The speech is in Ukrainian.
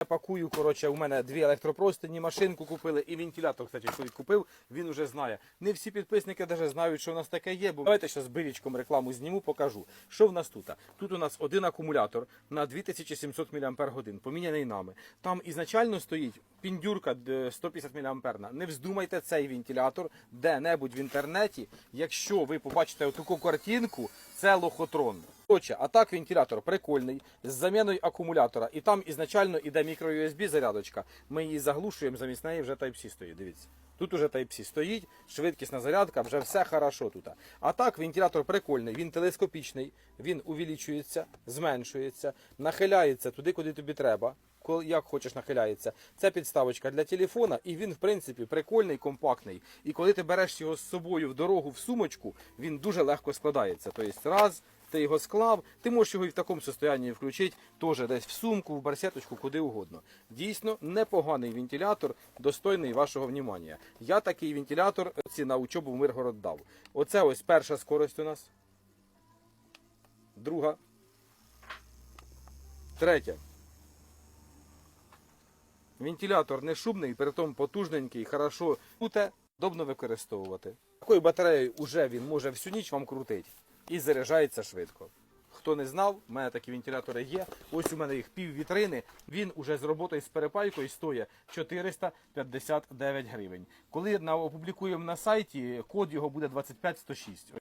Я пакую, коротше, у мене дві електропростині, машинку купили і вентилятор, кстати, чоловік купив, він вже знає. Не всі підписники навіть знають, що у нас таке є, бо давайте зараз бірічком рекламу зніму, покажу. Що в нас тут? Тут у нас один акумулятор на 2700 мАч, поміняний нами. Там ізначально стоїть піндюрка е, 150 мА. Не вздумайте цей вентилятор де-небудь в інтернеті. Якщо ви побачите таку картинку, це лохотрон. Коротше, а так вентилятор прикольний з заміною акумулятора. І там ізначально іде мікро-USB зарядочка. Ми її заглушуємо, замість неї вже Type-C стоїть. Дивіться. Тут уже Type-C стоїть, швидкісна зарядка, вже все хорошо тут. А так вентилятор прикольний, він телескопічний, він увеличується, зменшується, нахиляється туди, куди тобі треба. Як хочеш нахиляється. Це підставочка для телефона, і він, в принципі, прикольний, компактний. І коли ти береш його з собою в дорогу в сумочку, він дуже легко складається. Тобто, раз, ти його склав, ти можеш його і в такому состоянні включити, теж десь в сумку, в барсеточку, куди угодно. Дійсно, непоганий вентилятор, достойний вашого внимання. Я такий вентилятор ці на учобу в Миргород дав. Оце ось перша скорость у нас. Друга. Третя. Вентилятор не шумний, при тому потужненький, хорошо куте, удобно використовувати. Такою батареєю вже він може всю ніч вам крутить і заряджається швидко. Хто не знав, у мене такі вентилятори є. Ось у мене їх пів вітрини. Він уже з роботою з перепайкою стоїть 459 гривень. Коли опублікуємо на сайті, код його буде 25106.